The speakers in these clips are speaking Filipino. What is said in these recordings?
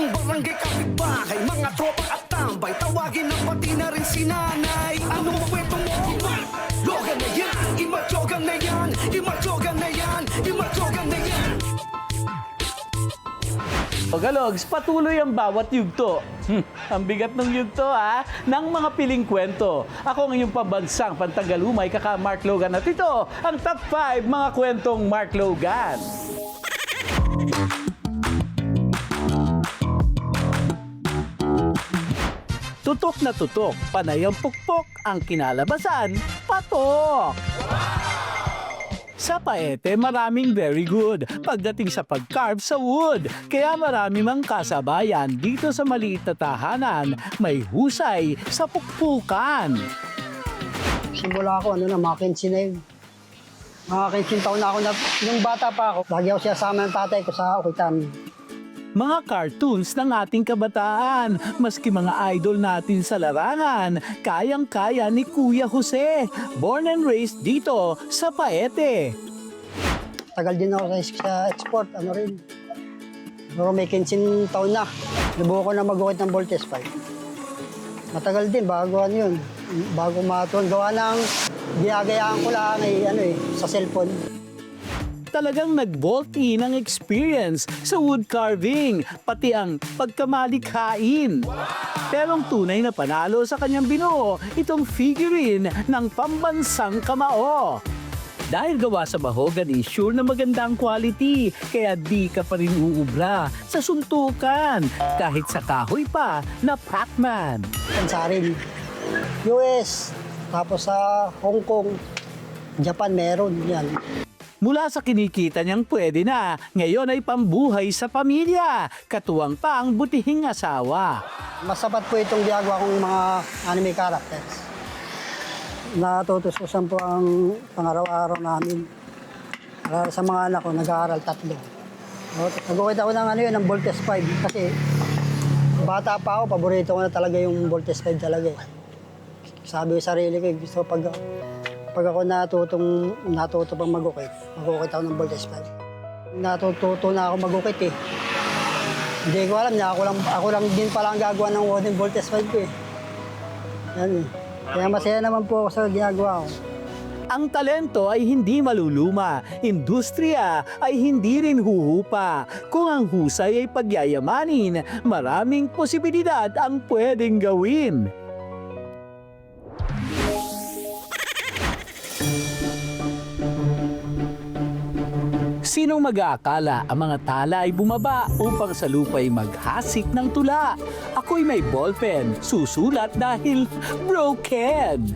buong barangay kapitbahay Mga tropa at tambay Tawagin na pati na rin si nanay Anong kwento mo? Logan na yan, imatyogan na yan Imatyogan na yan, imatyogan na yan Pagalogs, patuloy ang bawat yugto. Hmm, ang bigat ng yugto ha, ng mga piling kwento. Ako ang inyong pabansang pantagalumay, kaka Mark Logan at ito ang top 5 mga kwentong Mark Logan. Tutok na tutok, panay ang pukpok, ang kinalabasan, patok! Sa paete, maraming very good pagdating sa pag-carve sa wood. Kaya marami mang kasabayan dito sa maliit na tahanan, may husay sa pukpukan. Simula ako, ano na, 15 na yun. Mga 15 taon na ako na, nung bata pa ako, lagi ako siyasama ng tatay ko sa Okitam. Mga cartoons ng ating kabataan, maski mga idol natin sa larangan, kayang-kaya ni Kuya Jose, born and raised dito sa Paete. Tagal din ako sa, export, ano rin. Pero may 15 taon na. Nabuo ko na mag-ukit ng Voltes 5. Matagal din, bago ano yun. Bago matuon. Gawa ng ginagayaan ko lang eh, ano eh, sa cellphone. Talagang nag-vault in ang experience sa wood carving, pati ang pagkamalikhain. Pero ang tunay na panalo sa kanyang binuo, itong figurine ng pambansang kamao. Dahil gawa sa mahogany, sure na maganda ang quality, kaya di ka pa rin uubra sa suntukan, kahit sa kahoy pa na Pac-Man. Kansarin. US, tapos sa Hong Kong, Japan meron yan. Mula sa kinikita niyang pwede na, ngayon ay pambuhay sa pamilya, katuwang pa ang butihing asawa. Masapat po itong ginagawa kong mga anime characters. Natutususan po ang pangaraw-araw namin. Para sa mga anak ko, nag-aaral tatlo. O, Nag-ukit ako ng ano yun, ng Voltes 5 kasi bata pa ako, paborito ko na talaga yung Voltes 5 talaga eh. Sabi ko sa sarili ko, eh, gusto ko pag, pag ako natutong, natuto pang mag-ukit, mag-ukit ako ng Voltes 5. Natututo na ako mag-ukit eh. Hindi ko alam na ako lang, ako lang din pala ang gagawa ng wooden voltage 5 ko eh. Yan eh. Kaya masaya naman po ako sa ginagawa ko. Ang talento ay hindi maluluma, industriya ay hindi rin huhupa. Kung ang husay ay pagyayamanin, maraming posibilidad ang pwedeng gawin. Sinong mag-aakala ang mga tala ay bumaba upang sa lupa'y maghasik ng tula? Ako'y may ballpen, susulat dahil broken.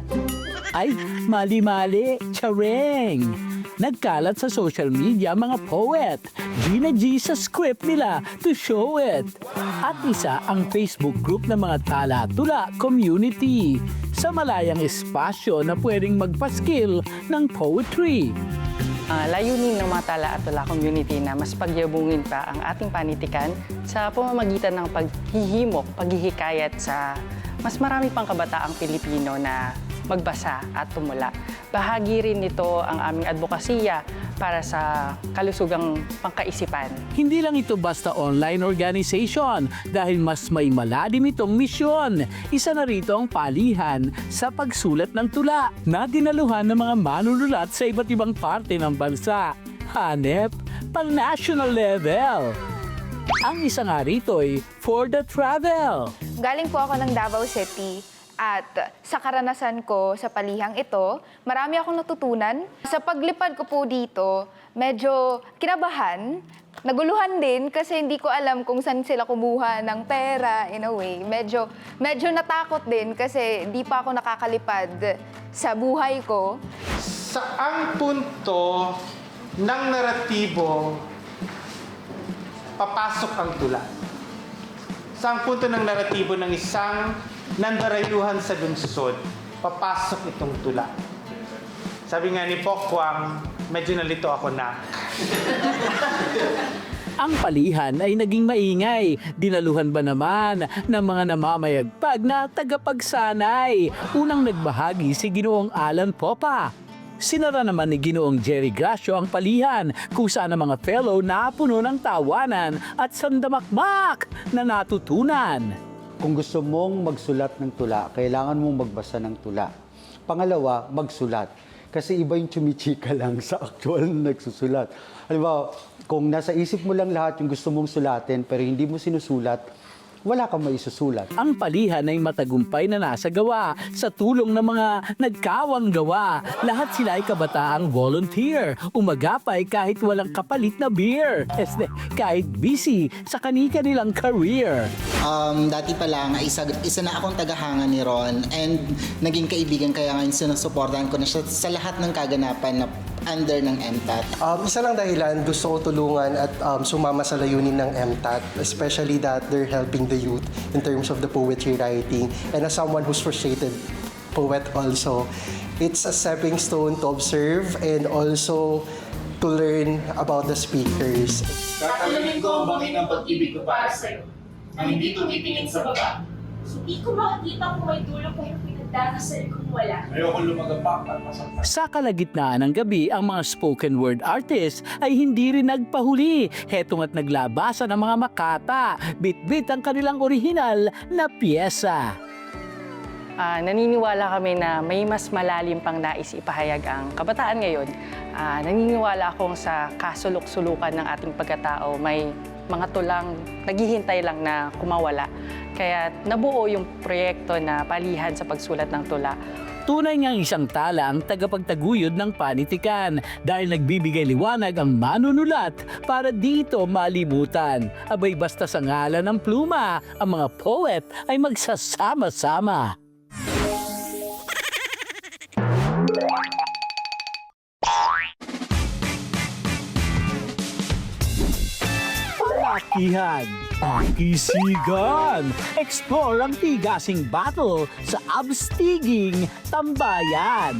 Ay, mali-mali, chareng. Nagkalat sa social media mga poet. Gina G sa script nila to show it. At isa ang Facebook group ng mga tala-tula community sa malayang espasyo na pwedeng magpaskill ng poetry. Ah, layunin ng mga tala at tula community na mas pagyabungin pa ang ating panitikan sa pamamagitan ng paghihimok, paghihikayat sa mas marami pang kabataang Pilipino na magbasa at tumula. Bahagi rin nito ang aming advokasya para sa kalusugang pangkaisipan. Hindi lang ito basta online organization dahil mas may malalim itong misyon. Isa na rito ang palihan sa pagsulat ng tula na dinaluhan ng mga manunulat sa iba't ibang parte ng bansa. Hanep, pang national level. Ang isa nga rito ay for the travel. Galing po ako ng Davao City at sa karanasan ko sa palihang ito, marami akong natutunan. Sa paglipad ko po dito, medyo kinabahan, naguluhan din kasi hindi ko alam kung saan sila kumuha ng pera in a way. Medyo, medyo natakot din kasi di pa ako nakakalipad sa buhay ko. Saang punto ng naratibo papasok ang tula? Saang punto ng naratibo ng isang nandarayuhan sa lungsod, papasok itong tula? Sabi nga ni Pokwang, medyo nalito ako na. Ang palihan ay naging maingay. Dinaluhan ba naman ng mga namamayagpag na tagapagsanay? Unang nagbahagi si Ginoong Alan Popa. Sinara naman ni Ginoong Jerry Gracio ang palihan kung saan ang mga fellow napuno ng tawanan at sandamakmak na natutunan. Kung gusto mong magsulat ng tula, kailangan mong magbasa ng tula. Pangalawa, magsulat. Kasi iba yung chumichika lang sa actual na nagsusulat. Halimbawa, kung nasa isip mo lang lahat yung gusto mong sulatin pero hindi mo sinusulat, wala kang maisusulat. Ang palihan ay matagumpay na nasa gawa sa tulong ng mga nagkawang gawa. Lahat sila ay kabataang volunteer, umagapay kahit walang kapalit na beer. Este, kahit busy sa kanika nilang career. Um, dati pa lang, isa, isa na akong tagahanga ni Ron and naging kaibigan kaya ngayon sinusuportahan ko na siya sa lahat ng kaganapan na under ng MTAT. Um, isa lang dahilan, gusto ko tulungan at um, sumama sa layunin ng MTAT, especially that they're helping the youth in terms of the poetry writing. And as someone who's frustrated poet also, it's a stepping stone to observe and also to learn about the speakers. Tatalamin ko ang bangin ng pag-ibig ko para sa'yo, ang hindi tumitingin sa baba. Hindi ko makakita kung may tulong pero pinagdadasal kung wala. Ayoko lumagapak at masaktan. Sa kalagitnaan ng gabi, ang mga spoken word artists ay hindi rin nagpahuli. Hetong at naglabasan ng mga makata, bit-bit ang kanilang orihinal na pyesa. Ah, naniniwala kami na may mas malalim pang nais ipahayag ang kabataan ngayon. Ah, naniniwala akong sa kasulok-sulukan ng ating pagkatao may mga tulang naghihintay lang na kumawala. Kaya nabuo yung proyekto na palihan sa pagsulat ng tula. Tunay ngang isang tala ang tagapagtaguyod ng panitikan dahil nagbibigay liwanag ang manunulat para dito malimutan. Abay basta sa ngalan ng pluma, ang mga poet ay magsasama-sama. Palakihan, Pakisigan, explore ang tigasing battle sa Abstiging Tambayan.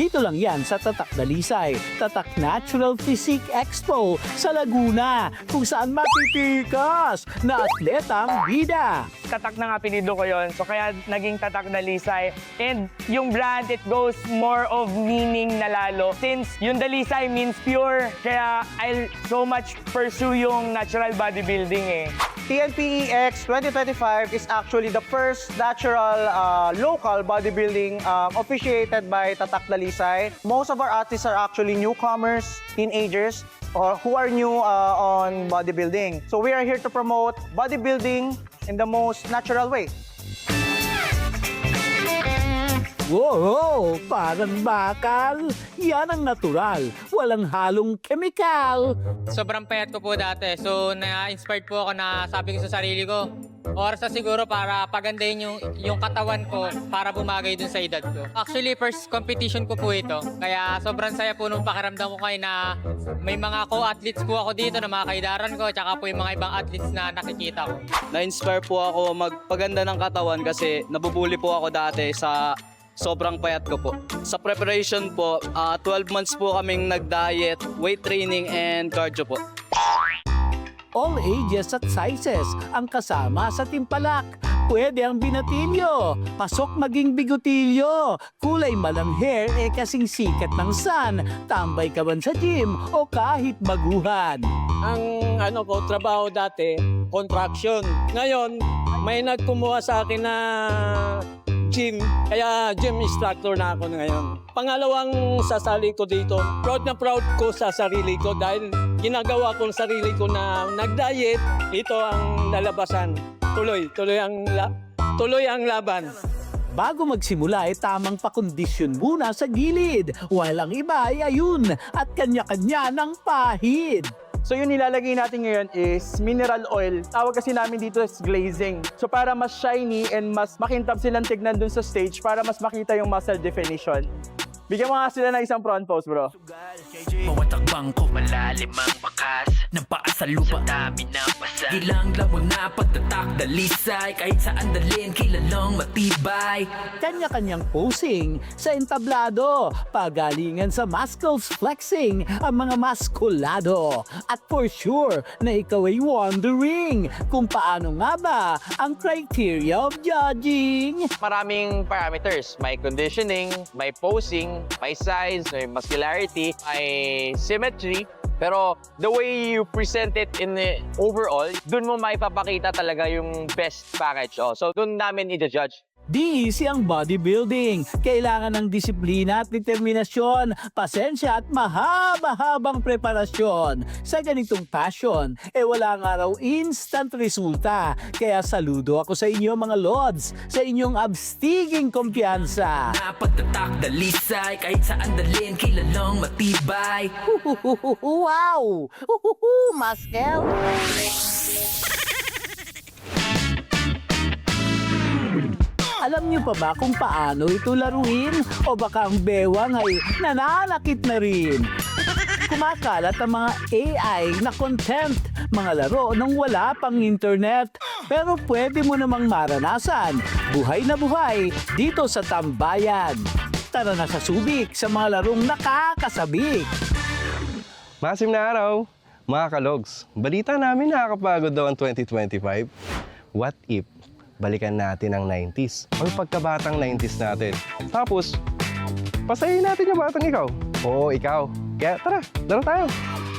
Dito lang yan sa Tatak Dalisay, Tatak Natural Physique Expo sa Laguna, kung saan matitikas na atletang bida. tatak na nga pinido ko yon. So kaya naging tatak na Lisay. And yung brand, it goes more of meaning na lalo. Since yung Dalisay means pure, kaya I'll so much pursue yung natural bodybuilding eh. TNPEX 2025 is actually the first natural uh, local bodybuilding uh, officiated by Tatak Dalisay. Most of our artists are actually newcomers, teenagers, or who are new uh, on bodybuilding. So we are here to promote bodybuilding in the most natural way. Wow, parang bakal. Yan ang natural, walang halong kemikal. sobrang payat ko po dati. So, na-inspired po ako na sabi ko sa sarili ko, oras na siguro para pagandahin yung, yung katawan ko para bumagay dun sa edad ko. Actually, first competition ko po ito. Kaya sobrang saya po nung pakiramdam ko kayo na may mga co-athletes po ako dito na mga kaidaran ko, tsaka po yung mga ibang athletes na nakikita ko. Na-inspire po ako magpaganda ng katawan kasi nabubuli po ako dati sa sobrang payat ko po. Sa preparation po, ah, 12 months po kaming nag-diet, weight training, and cardio po. All ages at sizes ang kasama sa timpalak. Pwede ang binatilyo, pasok maging bigotilyo, kulay malang hair eh kasing sikat ng sun, tambay ka man sa gym o kahit baguhan. Ang ano ko, trabaho dati, contraction. Ngayon, may nagkumuha sa akin na gym, kaya gym instructor na ako ngayon. Pangalawang sasali ko dito, proud na proud ko sa sarili ko dahil ginagawa ko sa sarili ko na nag-diet, ito ang lalabasan. Tuloy, tuloy ang la- tuloy ang laban. Bago magsimula ay tamang pakondisyon muna sa gilid, while ang iba ay ayun at kanya-kanya ng pahid. So yung nilalagay natin ngayon is mineral oil. Tawag kasi namin dito is glazing. So para mas shiny and mas makintab silang tignan dun sa stage para mas makita yung muscle definition. Bigyan mo nga sila ng isang front pose, bro. Bawat takbang ko malalim ang bakas Ng paa sa lupa Sa dami ng basa Ilang lawang na pagtatak dalisay Kahit saan dalhin kilalang matibay Kanya-kanyang posing sa entablado, pagalingan sa muscles flexing ang mga maskulado. At for sure na ikaw ay wondering kung paano nga ba ang criteria of judging. Maraming parameters. May conditioning, may posing, may size, may muscularity, may symmetry. Pero the way you present it in the overall, dun mo maipapakita talaga yung best package. Oh. So dun namin i-judge. Di easy ang bodybuilding. Kailangan ng disiplina at determinasyon, pasensya at mahaba-habang preparasyon. Sa ganitong passion, eh wala nga raw instant resulta. Kaya saludo ako sa inyo mga lords, sa inyong abstiging kumpiyansa. Napagtatak dalisay kahit saan dalhin kilalang matibay wow! Maskel! Alam niyo pa ba kung paano ito laruin? O baka ang bewang ay nananakit na rin? Kumakalat ang mga AI na content, mga laro nang wala pang internet. Pero pwede mo namang maranasan, buhay na buhay, dito sa Tambayan. Tara na sa Subic sa mga larong nakakasabik. Masim na araw, mga kalogs. Balita namin nakakapagod daw ang 2025. What if balikan natin ang 90s? Or pagkabatang 90s natin. Tapos, pasayin natin yung batang ikaw. Oo, ikaw. Kaya tara, laro tayo.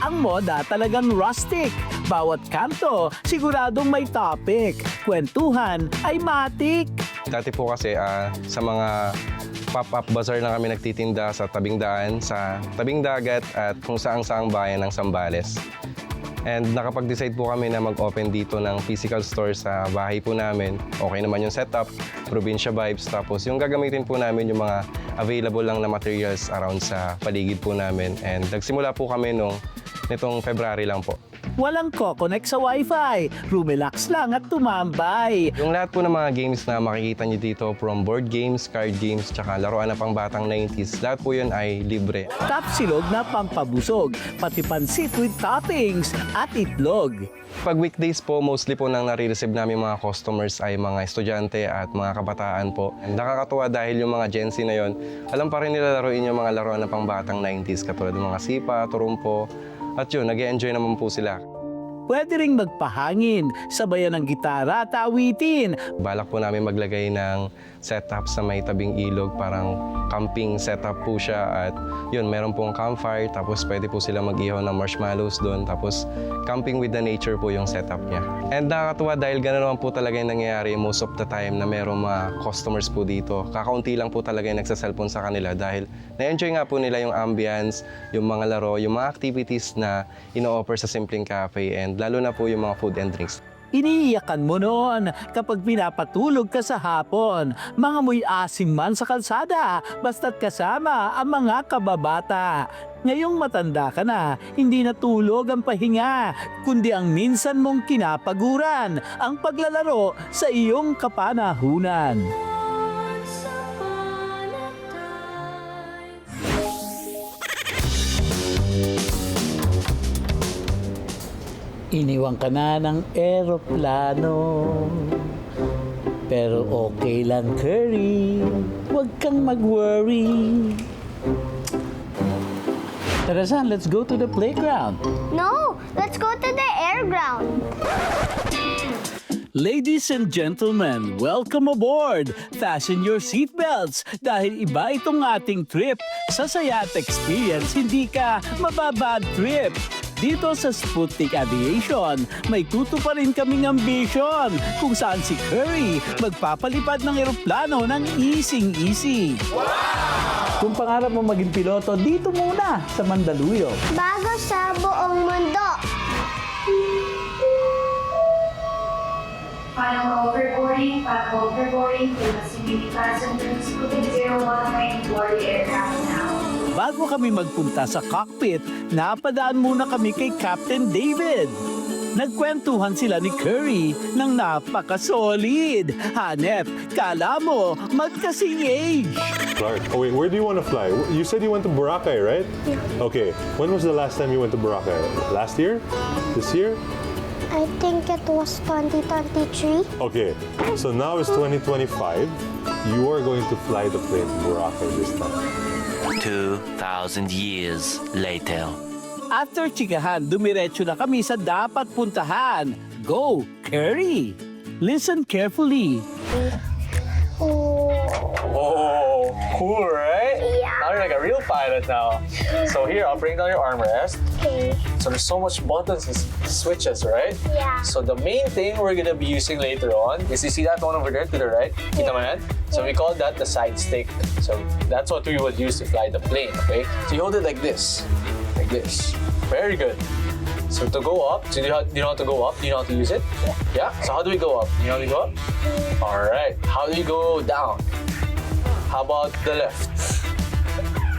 Ang moda talagang rustic. Bawat kanto, siguradong may topic. Kwentuhan ay matik. Dati po kasi ah, sa mga pop-up bazaar na kami nagtitinda sa tabing daan, sa tabing dagat at kung saang-saang bayan ng Sambales. And nakapag-decide po kami na mag-open dito ng physical store sa bahay po namin. Okay naman yung setup, probinsya vibes. Tapos yung gagamitin po namin yung mga available lang na materials around sa paligid po namin. And nagsimula po kami nung nitong February lang po. Walang ko-connect sa wifi. Rumelax lang at tumambay. Yung lahat po ng mga games na makikita nyo dito from board games, card games, tsaka laruan na pang batang 90s, lahat po yun ay libre. Top silog na pampabusog, pati pansit with toppings at itlog. Pag weekdays po, mostly po nang nare-receive namin mga customers ay mga estudyante at mga kabataan po. Nakakatuwa dahil yung mga Gen Z na yon, alam pa rin nila laruin yung mga laruan na pang batang 90s katulad ng mga sipa, turumpo. At yun, nag enjoy naman po sila. Pwede ring magpahangin, sabayan ng gitara at awitin. Balak po namin maglagay ng setup sa may tabing ilog, parang camping setup po siya at yun, meron pong campfire tapos pwede po sila mag-ihaw ng marshmallows doon tapos camping with the nature po yung setup niya. And nakakatuwa dahil gano'n naman po talaga yung nangyayari most of the time na meron mga customers po dito. Kakaunti lang po talaga yung nagsaselfon sa kanila dahil na-enjoy nga po nila yung ambience, yung mga laro, yung mga activities na ino-offer sa Simpleng Cafe and lalo na po yung mga food and drinks. Iniiyakan mo noon kapag pinapatulog ka sa hapon. Mga muy asim man sa kalsada, basta't kasama ang mga kababata. Ngayong matanda ka na, hindi na tulog ang pahinga, kundi ang minsan mong kinapaguran, ang paglalaro sa iyong kapanahunan. Iniwan ka na ng eroplano Pero okay lang, Curry Huwag kang mag-worry Tarasan, let's go to the playground. No, let's go to the air ground. Ladies and gentlemen, welcome aboard! Fasten your seatbelts dahil iba itong ating trip. Sa Sayat Experience, hindi ka mababad trip. Dito sa Sputnik Aviation, may tuto pa rin kaming ambition kung saan si Curry magpapalipad ng eroplano ng easing-easy. Kung pangarap mo maging piloto, dito muna sa Mandaluyong. Bago sa buong mundo. Final call for boarding, final call for boarding, Philippine passengers moving 01 board aircraft now. Bago kami magpunta sa cockpit, napadaan muna kami kay Captain David. Nagkwentuhan sila ni Curry ng napaka-solid. Hanep, kala mo, magkasing age. Clark, oh wait, where do you want to fly? You said you went to Boracay, right? Yeah. Okay. When was the last time you went to Boracay? Last year? This year? I think it was 2023. Okay. So now it's 2025. You are going to fly the plane to Boracay this time. 2,000 years later After chikahan, dumiretso na kami sa dapat puntahan. Go, Curry! Listen carefully. Oh. Oh, cool, right? Yeah. All like a real pilot now. So here, I'll bring down your armrest. Okay. So there's so much buttons and switches, right? Yeah. So the main thing we're gonna be using later on is you see that one over there to the right? Kita mo yan? So we call that the side stick. So that's what we would use to fly the plane, okay? So you hold it like this, like this. Very good. So to go up, so do you, know, do you know how to go up? Do you know how to use it? Yeah. So how do we go up? Do you know how to go up? All right. How do we go down? How about the left?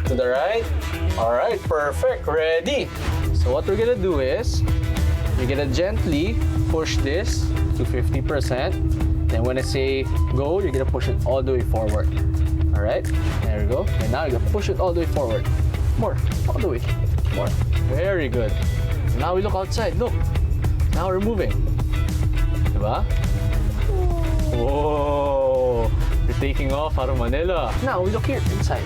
To the right? All right, perfect. Ready. So what we're gonna do is, we're gonna gently push this to 50%. Then when I say go, you're gonna push it all the way forward. All right, there we go. And now you're gonna push it all the way forward. More, all the way. More. Very good. Now we look outside. Look. Now we're moving. Diba? Whoa! We're taking off out of Manila. Now we look here inside.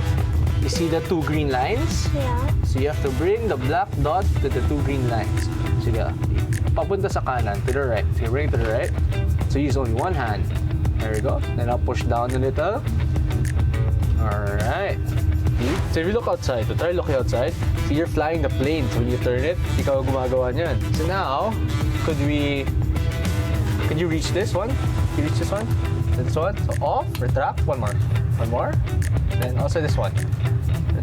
You see the two green lines? Yeah. So you have to bring the black dot to the two green lines. Sige. Papunta sa kanan, to the right. So you bring it to the right. So use only one hand. There we go. Then I'll push down a little. Alright. So if you look outside, so try looking outside. See, you're flying the plane. So when you turn it, ikaw gumagawa niyan. So now, could we... Could you reach this one? Can you reach this one? This one? So off, retract, one more. One more. Then also this one.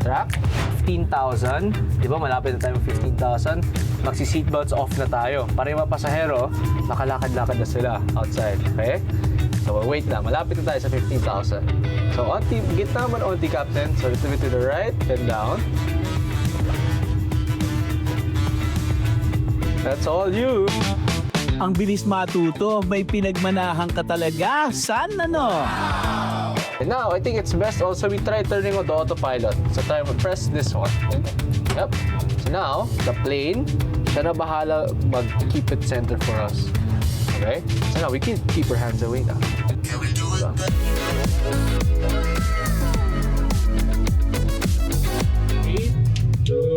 Retract. 15,000. Di ba malapit na tayo ng 15,000? Magsi-seatbelts off na tayo. Para yung mga pasahero, nakalakad-lakad na sila outside. Okay? So wait lang, malapit na tayo sa 15,000. So onti, gitna man onti, Captain. So little bit to the right, then down. That's all you. Ang bilis matuto, may pinagmanahan ka talaga. San ano? And now, I think it's best also we try turning on the autopilot. So try mo press this one. Yep. So now, the plane, siya na bahala mag-keep it center for us. Okay? So now, we can keep our hands away now. Diba? Three, two,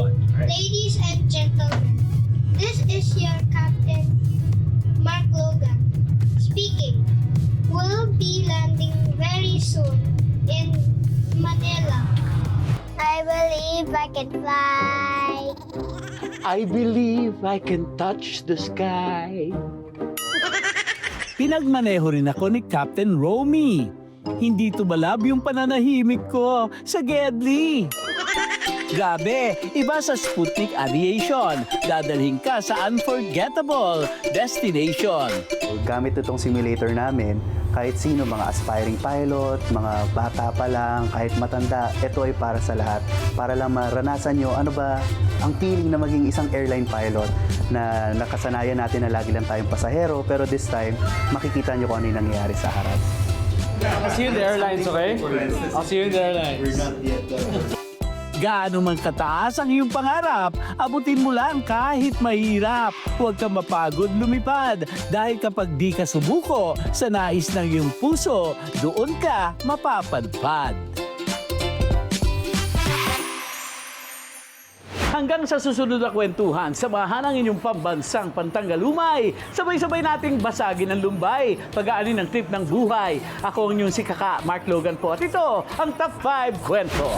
one. Ladies and gentlemen, this is your captain, I can fly. I believe I can touch the sky. Pinagmaneho rin ako ni Captain Romy. Hindi tumalab yung pananahimik ko sa Gedli. Grabe, iba sa Sputnik Aviation. Dadalhin ka sa unforgettable destination. Gamit itong simulator namin, kahit sino, mga aspiring pilot, mga bata pa lang, kahit matanda, ito ay para sa lahat. Para lang maranasan nyo ano ba ang feeling na maging isang airline pilot na nakasanayan natin na lagi lang tayong pasahero, pero this time, makikita nyo kung ano yung nangyayari sa harap. I'll see you in the airlines, okay? I'll see you in the airlines. Gaano man kataas ang iyong pangarap, abutin mo lang kahit mahirap. Huwag kang mapagod lumipad dahil kapag di ka sumuko sa nais ng iyong puso, doon ka mapapadpad. Hanggang sa susunod na kwentuhan, samahan ang inyong pambansang pantanggalumay. Sabay-sabay nating basagin ang lumbay, pag-aani ng trip ng buhay. Ako ang inyong si Kaka, Mark Logan po. At ito, ang Top 5 Kwento.